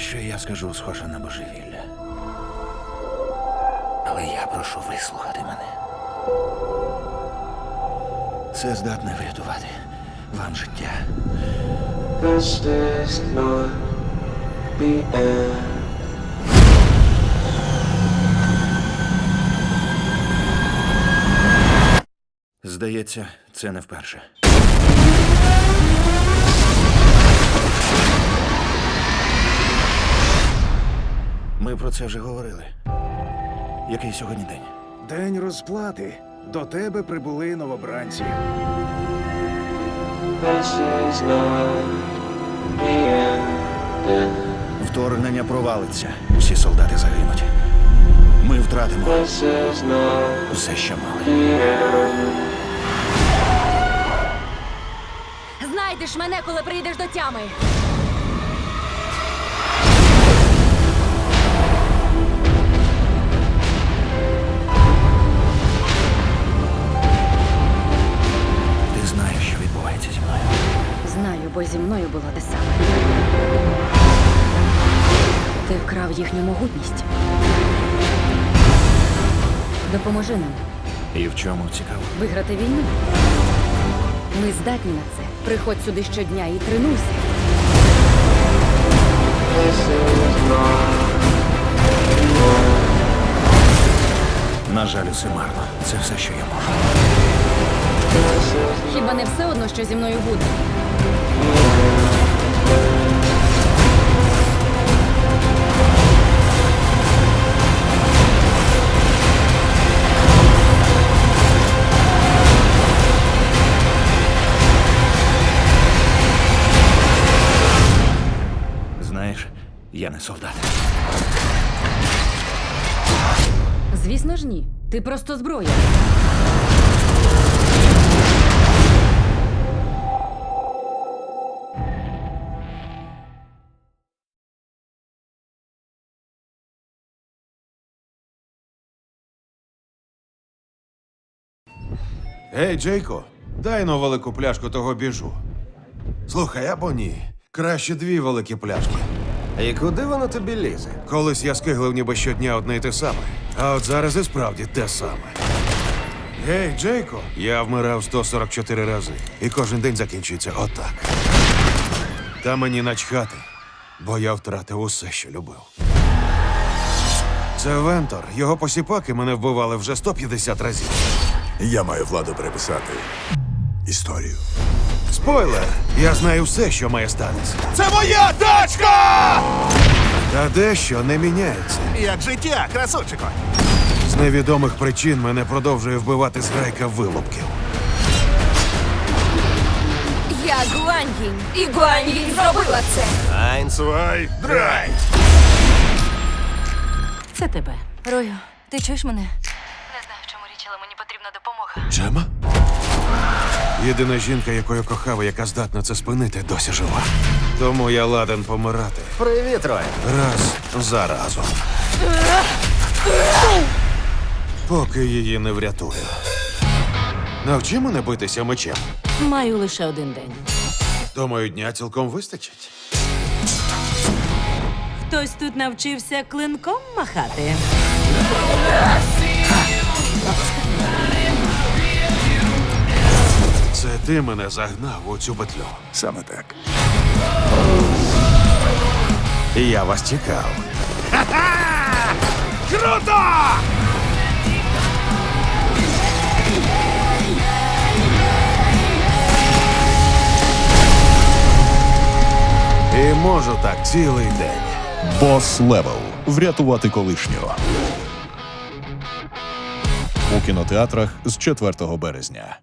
що я скажу, схоже на божевілля. Але я прошу вислухати мене. Це здатне врятувати вам життя. This is not the end. Здається, це не вперше. Про це вже говорили. Який сьогодні день? День розплати. До тебе прибули новобранці. Вторгнення провалиться. Всі солдати загинуть. Ми втратимо все, що мали. Знайдеш мене, коли прийдеш до тями. Бо зі мною було те саме. Ти вкрав їхню могутність. Допоможи нам І в чому цікаво? виграти війну. Ми здатні на це. Приходь сюди щодня і тренуйся. На жаль, усе марно. Це все, що я можу. Хіба не все одно, що зі мною буде? Я не солдат. Звісно ж, ні. Ти просто зброя. Гей, Джейко, дай но велику пляшку того біжу. Слухай, або ні. Краще дві великі пляшки. І куди воно тобі лізе? Колись я скиглив ніби щодня одне й те саме. А от зараз і справді те саме. Гей, Джейко, я вмирав 144 рази, і кожен день закінчується отак. Та мені начхати, бо я втратив усе, що любив. Це Вентор. Його посіпаки мене вбивали вже 150 разів. Я маю владу переписати історію. Спойлер! Я знаю все, що має статися. Це моя тачка! Та дещо не міняється. Як життя, красунчику. З невідомих причин мене продовжує вбивати зграйка вилупків. Я Гуаньїнь. І Гуаньїнь зробила це. Айнсвай, драй! Це тебе. Рою, ти чуєш мене? Не знаю, в чому річ, але мені потрібна допомога. Джема? Єдина жінка, яку я кохав, і яка здатна це спинити, досі жива. Тому я ладен помирати Привіт, Рой. раз за разом. Поки її не врятую. Навчи мене битися мечем. Маю лише один день. Думаю, дня цілком вистачить. Хтось тут навчився клинком махати. Це ти мене загнав у цю петлю. Саме так. Я вас чекав. Круто! І можу так цілий день. Бос Левел. Врятувати колишнього. У кінотеатрах з 4 березня.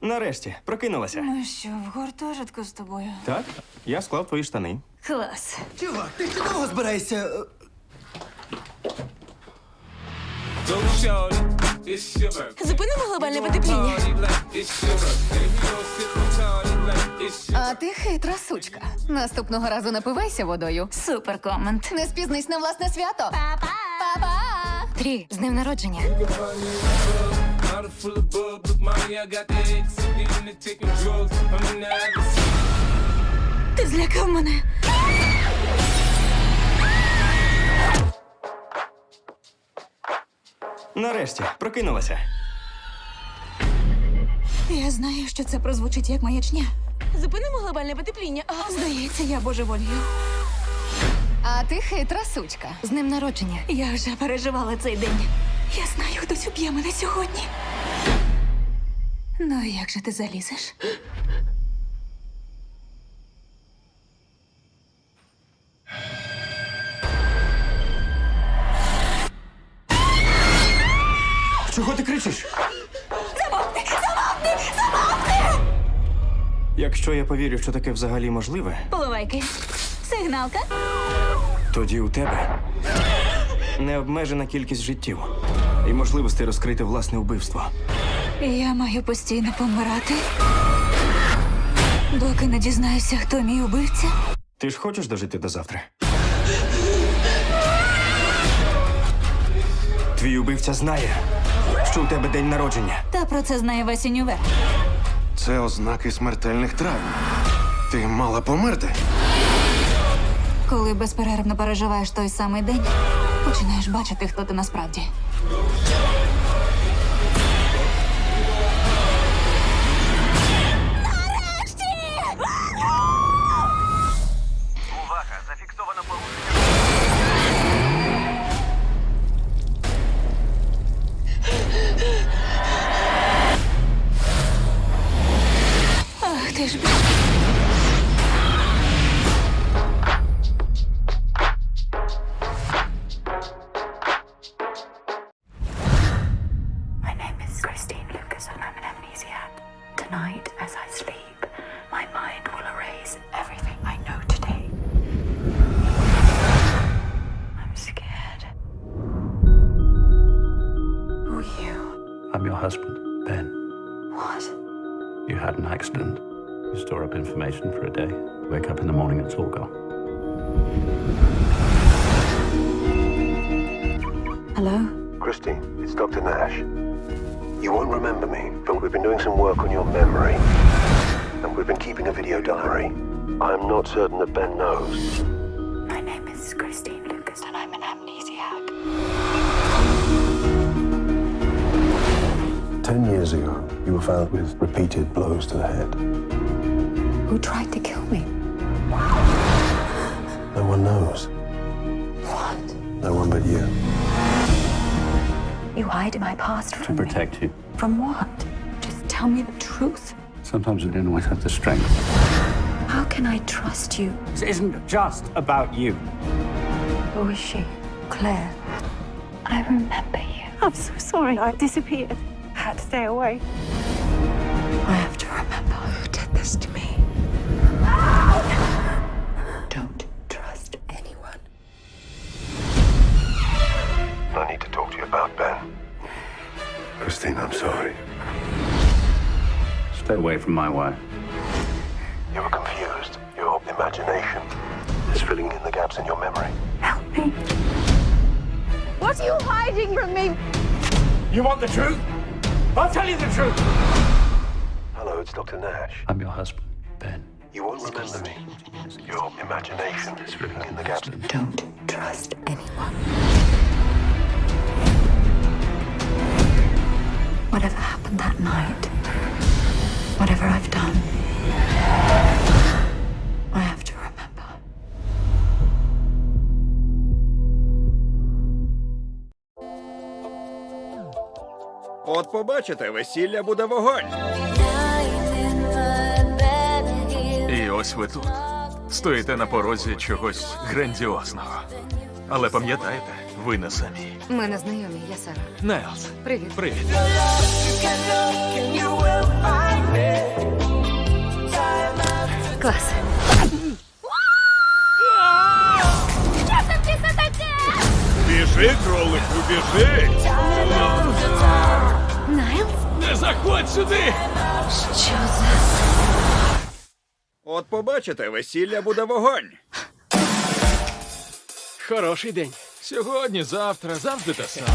Нарешті, прокинулася. Ну що, в гуртожитку з тобою? Так, я склав твої штани. Клас. Чувак, ти ще довго збираєшся? Зупинимо глобальне потепління. А ти хитра сучка. Наступного разу напивайся водою. Супер комент. Не спізнись на власне свято. Па-па! Па-па! Трі, з днем народження. Ти злякав мене. Нарешті, прокинулася. Я знаю, що це прозвучить як маячня. Зупинимо глобальне потепління. А, здається, я божеволію. А ти хитра сучка. З ним народження. Я вже переживала цей день. Я знаю, хтось уб'є мене сьогодні. Ну, і як же ти залізеш? Чого ти кричиш? Якщо я повірю, що таке взагалі можливе, Поливайки. Сигналка. тоді у тебе необмежена кількість життів і можливості розкрити власне вбивство. Я маю постійно помирати. Доки не дізнаюся, хто мій убивця. Ти ж хочеш дожити до завтра? Твій убивця знає, що у тебе день народження. Та про це знає весь універ. Це ознаки смертельних травм. Ти мала померти. Коли безперервно переживаєш той самий день, починаєш бачити, хто ти насправді. Had an accident. You store up information for a day. Wake up in the morning, it's all gone. Hello? Christine, it's Dr. Nash. You won't remember me, but we've been doing some work on your memory. And we've been keeping a video diary. I'm not certain that Ben knows. My name is Christine Lucas and I'm an amnesiac. Ten years ago, you were found with repeated blows to the head. Who tried to kill me? No one knows. What? No one but you. You hide my past To from me. protect you. From what? Just tell me the truth. Sometimes we don't always have the strength. How can I trust you? This isn't just about you. Who is she? Claire. I remember you. I'm so sorry. I disappeared. Had to stay away. I have to remember who did this to me. Don't trust anyone. I need to talk to you about Ben. Christine, I'm sorry. Stay away from my wife. You were confused. Your imagination is filling in the gaps in your memory. Help me. What are you hiding from me? You want the truth? I'll tell you the truth. Hello, it's Dr. Nash. I'm your husband, Ben. You won't remember me. Your imagination is filling in the gaps. Don't trust anyone. Whatever happened that night, whatever I've done, побачите, весілля буде вогонь. І ось ви тут. Стоїте на порозі чогось грандіозного. Але пам'ятайте, ви не самі. Ми не знайомі, я Сара. Нелс, Привіт. привіт. Клас. Біжи, кролику, біжи! Заходь сюди! Що за... От побачите, весілля буде вогонь. Хороший день. Сьогодні, завтра, завжди те саме.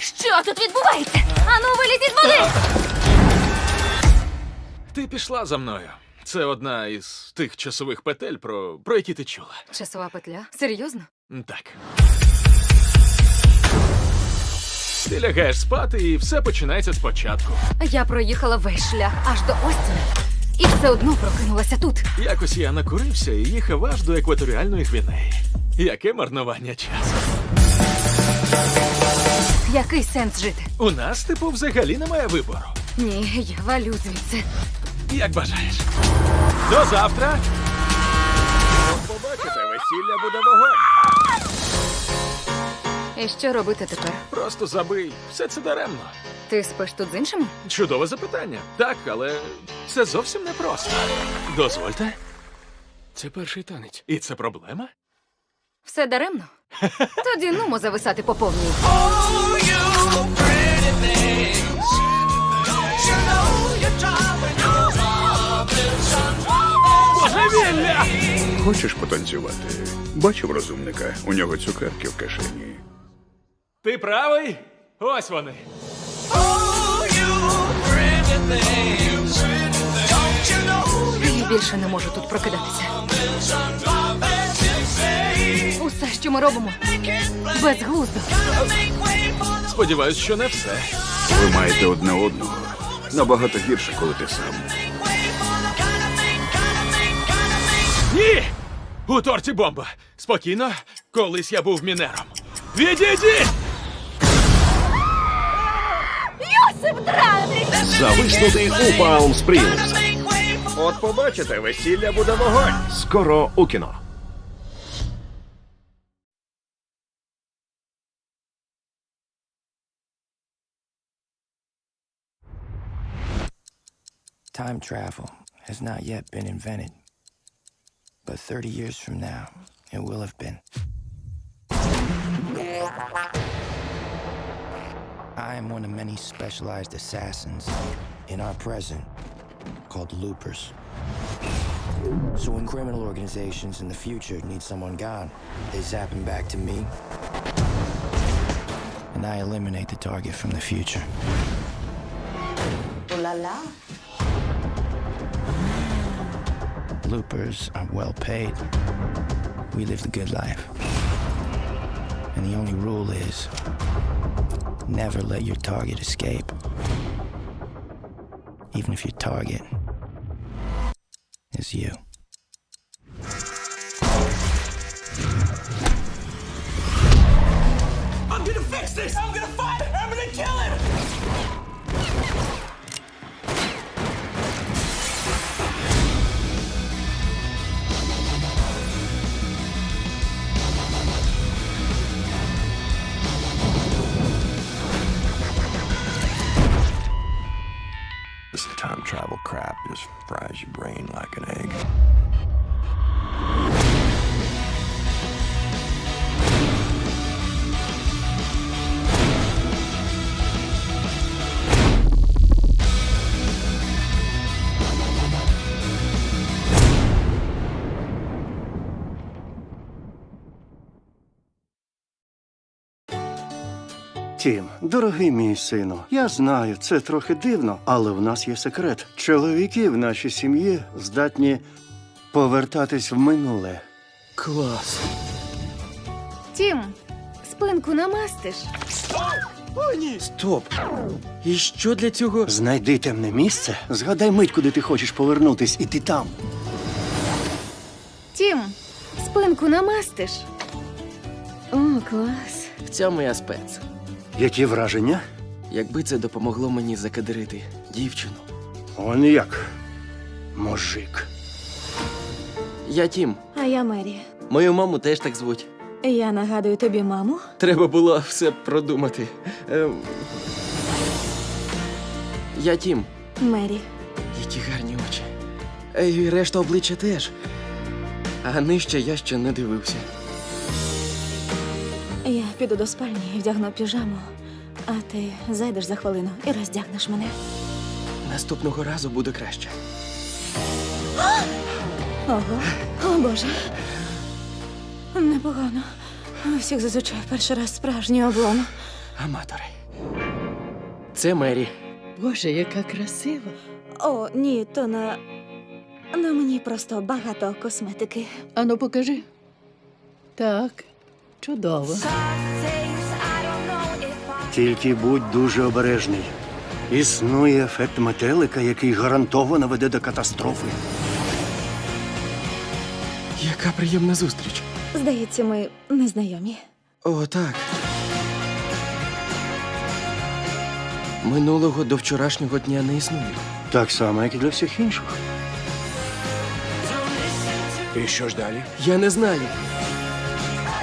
Що тут відбувається? Ану, води! Ти ти пішла за мною. Це одна із тих часових петель, про, про які ти чула. Часова петля? Серйозно? Так. Ти лягаєш спати, і все починається спочатку. Я проїхала весь шлях аж до Остіна. І все одно прокинулася тут. Якось я накурився і їхав аж до екваторіальної Гвінеї. Яке марнування часу. Який сенс жити? У нас, типу, взагалі немає вибору. Ні, я валю звідси. Як бажаєш. До завтра. Побачите, весілля буде вогонь. І що робити тепер? Просто забий. Все це даремно. Ти спиш тут з іншими? Чудове запитання. Так, але це зовсім непросто. Дозвольте. Це перший танець. І це проблема? Все даремно? Тоді нумо зависати по повній. Божевілля! Хочеш потанцювати? Бачив розумника, у нього цукерки в кишені. Ти правий? Ось вони. Я більше не можу тут прокидатися. Усе, що ми робимо, безглуздо. Сподіваюсь, що не все. Ви маєте одне одного. Набагато гірше, коли ти сам. Ні! У торті бомба. Спокійно, колись я був мінером. Відійдіть! Йосип Драйлі! Зависнути у Палм Спрінгс. От побачите, весілля буде вогонь. Скоро у кіно. Time travel has not yet been invented. But 30 years from now, it will have been. I am one of many specialized assassins in our present called loopers. So when criminal organizations in the future need someone gone, they zap him back to me. And I eliminate the target from the future. Oh loopers are well paid. We live the good life. And the only rule is never let your target escape. Even if your target is you. I'm gonna fix this! I'm gonna find travel crap just fries your brain like an egg. Тім, дорогий мій сину, я знаю, це трохи дивно, але в нас є секрет. Чоловіки в нашій сім'ї здатні повертатись в минуле. Клас. Тім, спинку намастиш. Стоп! І що для цього? Знайди темне місце, згадай мить, куди ти хочеш повернутись, і ти там. Тім, спинку намастиш. О, клас. В цьому я спец. Які враження? Якби це допомогло мені закадрити дівчину. Он як. Мужик. Я Тім. А я Мері. Мою маму теж так звуть. Я нагадую тобі маму. Треба було все продумати. Ем... Я Тім. Мері. Які гарні очі. І решта обличчя теж. А нижче я ще не дивився. Піду до спальні і вдягну піжаму. А ти зайдеш за хвилину і роздягнеш мене. Наступного разу буде краще. Ого, о Боже. Непогано. У всіх зазвичай перший раз справжній облом. Аматори. Це Мері. Боже, яка красива. О, ні, то на. На мені просто багато косметики. Ану, покажи. Так, чудово. Тільки будь дуже обережний. Існує ефект метелика, який гарантовано веде до катастрофи. Яка приємна зустріч. Здається, ми незнайомі. О, так. Минулого до вчорашнього дня не існує. Так само, як і для всіх інших. І що ж далі? Я не знаю.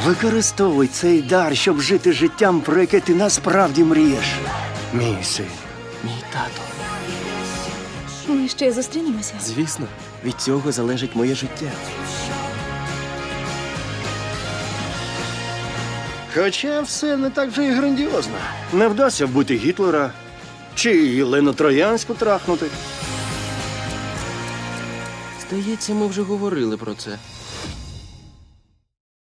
Використовуй цей дар, щоб жити життям, про яке ти насправді мрієш. Мій син. Мій тато. Ми ще зустрінемося. Звісно, від цього залежить моє життя. Хоча все не так вже і грандіозно. Не вдасться вбити Гітлера чи Єлену Троянську трахнути. Здається, ми вже говорили про це.